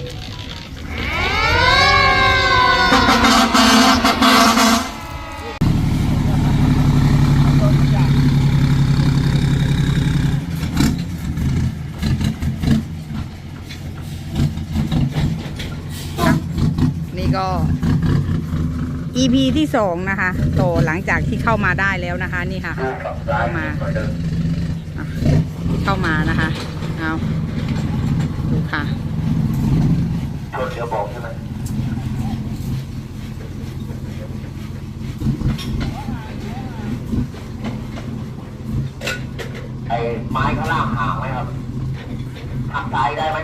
นี่ก็ EP ที่สองนะคะต่อหลังจากที่เข้ามาได้แล้วนะคะ นี่ค่ะ เข้ามาเข้ามานะคะ เอาดูค่ะ ชนเดี๋ยวบอกใช่ไหมไอ้ไม้ข้างล่างห่างไหมครับหักซ้ายได้ไหม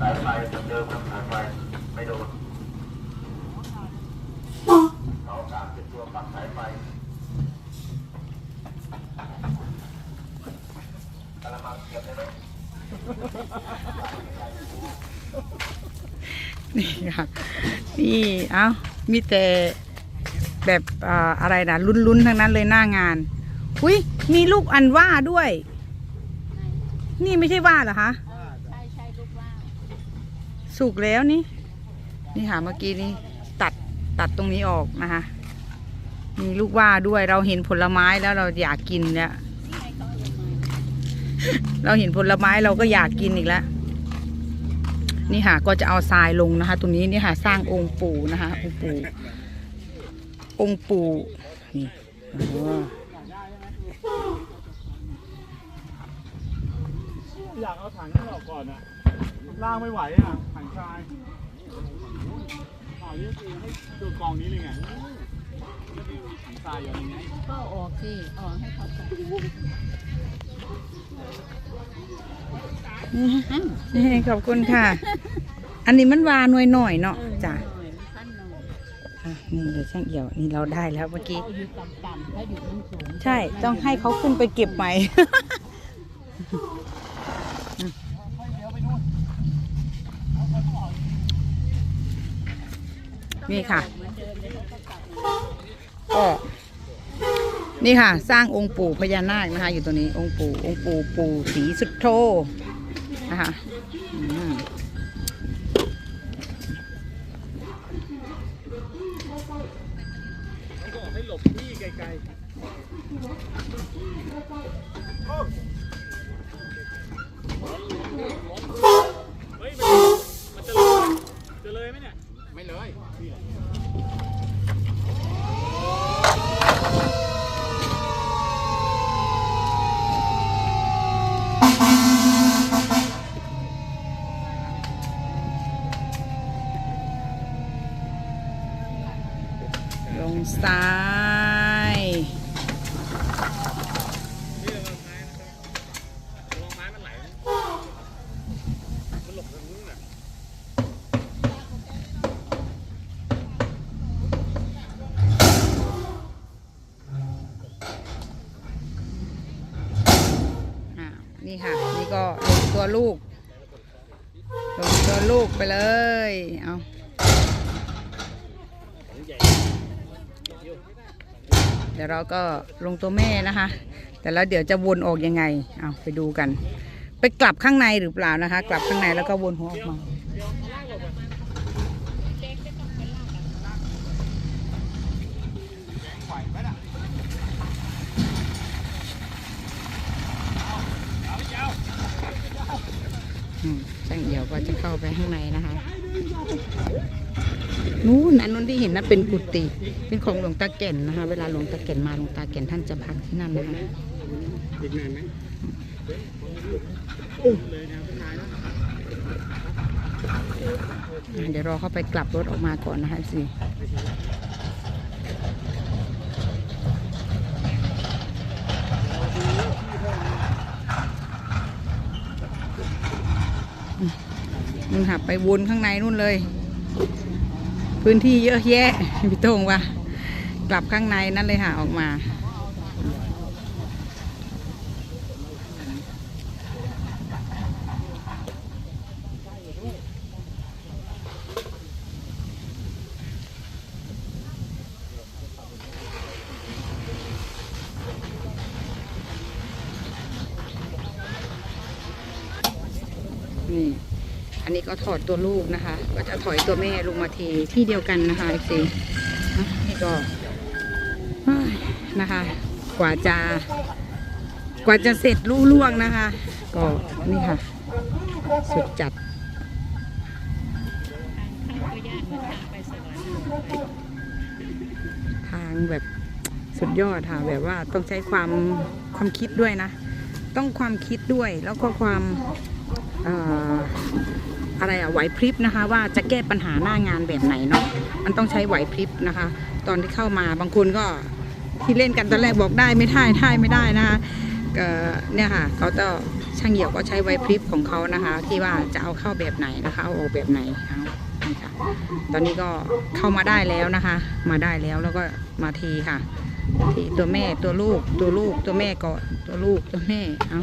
สายไฟเหมือนเดิมครับสายไฟไม่โดนเสาสามเป็นตัวปักสายไฟ กระมังเทียบได้ไหม นี่ค่ะ นี่เอ้ามีแต่แบบออะไรนะลุ้นๆทั้งนั้นเลยหน้างาน อุ้ยมีลูกอันว่าด้วย นี่ไม่ใช่ว่าเหรอคะใช่ใช่ลูกว่าสุกแล้วนี่ นี่ค่ะเมื่อกี้นี้ตัดตัดตรงนี้ออกนะคะ มีลูกว่าด้วยเราเห็นผลไม้แล้วเราอยากกินแล้ว เราเห็นผลไม้เราก็อยากกินอีกแล้ว นี่ค่ะก็จะเอาทรายลงนะคะ ตรงนี้นี่ค่ะสร้างองค์ปู่นะคะ องค์ปู่องค์ปู่นี่อยากเอาถังนั้นออกก่อนอะล่างไม่ไหวอะถังทรายข่าวนี้คือให้ดูกองนี้เลยไงถังทรายอยู่ในนี้ก็ออกสิออกให้เขาใส่ นี่ขอบคุณค่ะ อันนี้มันวาหน่วยหน่อยเนาะจ้ะนี่เดี๋ยวช่างเอี่ยวนี่เราได้แล้วเมื่อกี้ ใช่ ต้องให้เขาขึ้นไปเก็บใหม่นี่ค่ะก็ นี่ค่ะ สร้างองค์ปู่พญานาคนะคะ อยู่ตัวนี้องค์ปู่องค์ปู่ปู่ศรีสุดโทนะคะ งซ้ายนี่ระวังไม้นะครับระวังไม้มันไหลนะมันหลบทางนู้นน่ะอ่านี่ค่ะ นี่ก็ลงตัวลูก ลงตัวลูกไปเลย เอา เดี๋ยวเราก็ลงตัวแม่นะคะ แต่แล้วเดี๋ยวจะวนออกยังไงเอาไปดูกัน ไปกลับข้างในหรือเปล่านะคะ กลับข้างในแล้วก็วนหัวออกมาช่างเอี่ยวก็จะเข้าไปข้างในนะคะ นู้นอันนู้นที่เห็นนะเป็นกุฏิเป็นของหลวงตาเก่นนะคะ เวลาหลวงตาเก่นมาหลวงตาเก่นท่านจะพักที่นั่นนะคะอีกนานไหมเลยนะสุดท้ายแล้วอะเดี๋ยวรอเข้าไปกลับรถออกมาก่อนนะคะสินู่นค่ะไปวนข้างในนู่นเลย พื้นที่เยอะแยะพี่โต้งว่ากลับข้างในนั่นเลยค่ะออกมา นนี้ก็ถอดตัวลูกนะคะ ก็จะถอยตัวแม่ลงมาทีที่เดียวกันนะคะเอฟซีนี่ก็นะคะ กว่าจะ กว่าจะเสร็จลู่ล่วงนะคะ ก็นี่ค่ะ สุดจัดทางแบบสุดยอดค่ะ แบบว่าต้องใช้ความความคิดด้วยนะ ต้องความคิดด้วยแล้วก็ความเอะไรอะไหวพริบนะคะ ว่าจะแก้ปัญหาหน้างานแบบไหนเนาะมันต้องใช้ไหวพริบนะคะ ตอนที่เข้ามาบางคนก็ที่เล่นกันตอนแรกบอกได้ไม่ได้ได้ไม่ได้นะคะก็เนี่ยค่ะเขาจะช่างเหี่ยวก็ใช้ไหวพริบของเขานะคะ ที่ว่าจะเอาเข้าแบบไหนนะคะเอาออกแบบไหนเอานี่ค่ะตอนนี้ก็เข้ามาได้แล้วนะคะ มาได้แล้วแล้วก็มาทีค่ะทีตัวแม่ตัวลูกตัวลูกตัวแม่ก่อนตัวลูกตัวแม่เอา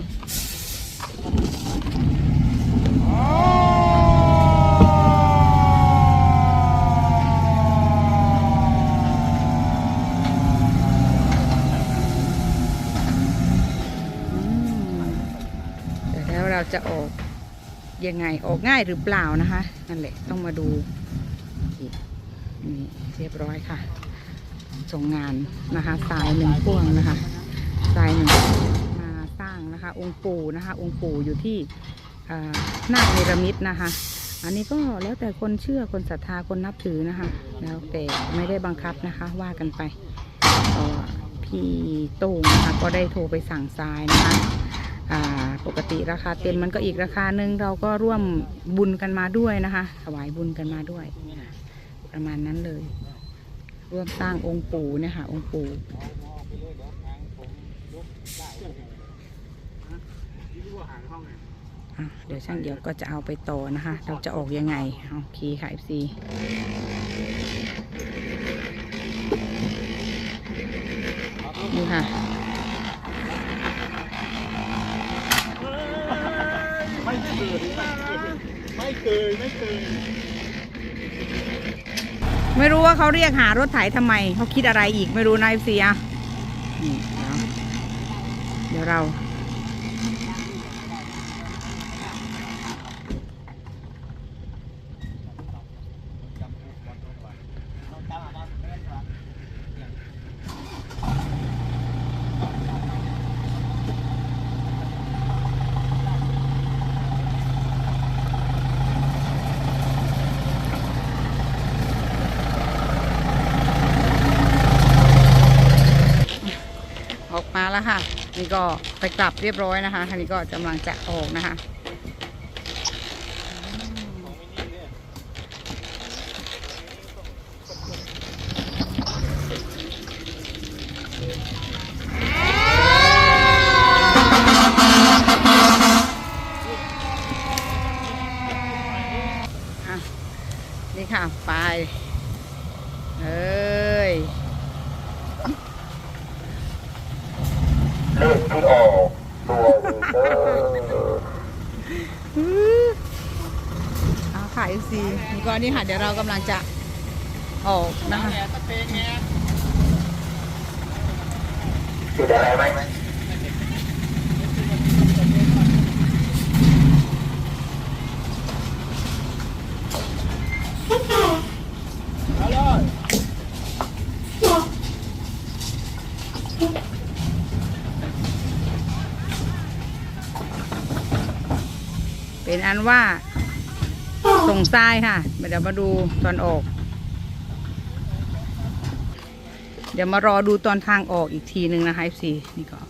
อืมเดี๋ยวแล้วเราจะออก ยังไงออกง่ายหรือเปล่านะคะนั่นแหละต้องมาดูอีกนี่เรียบร้อยค่ะ ส่งงานนะคะทรายหนึ่งพ่วงนะคะทรายหนึ่งมาสร้างนะคะ องค์ปู่นะคะ องค์ปู่อยู่ที่อ่าหน้าเนรมิตนะคะ อันนี้ก็แล้วแต่คนเชื่อคนศรัทธาคนนับถือนะคะ แล้วแต่ไม่ได้บังคับนะคะ ว่ากันไปพี่โต้งนะคะก็ได้โทรไปสั่งทรายนะคะ ปกติราคาเต็มมันก็อีกราคาหนึ่งเราก็ร่วมบุญกันมาด้วยนะคะ ถวายบุญกันมาด้วย ประมาณนั้นเลย ร่วมสร้างองค์ปู่เนี่ยค่ะองค์ปู่เดี๋ยวช่างเดี๋ยวก็จะเอาไปต่อนะคะ เราจะออกยังไงโอเคค่ะ FC นี่ค่ะ ไม่เคยไม่เคยไม่เคยไม่รู้ว่าเขาเรียกหารถไถทำไม เขาคิดอะไรอีกไม่รู้นะ FC อะนี่เดี๋ยวเดี๋ยวเรา แล้วค่ะ นี่ก็ไปกลับเรียบร้อยนะคะทันนี้ก็กำลังจะออกนะคะ นี่ค่ะ ไป เอ้ย เลขที่ออกตัวนี้เด้อ เอาค่ะ FC นี่ค่ะ เดี๋ยวเรากำลังจะออกนะคะติดอะไรไหมเป็นอันว่า ส่งทรายค่ะ เดี๋ยวมาดูตอนออก เดี๋ยวมารอดูตอนทางออกอีกทีหนึ่งนะคะ FC นี่ก็อะ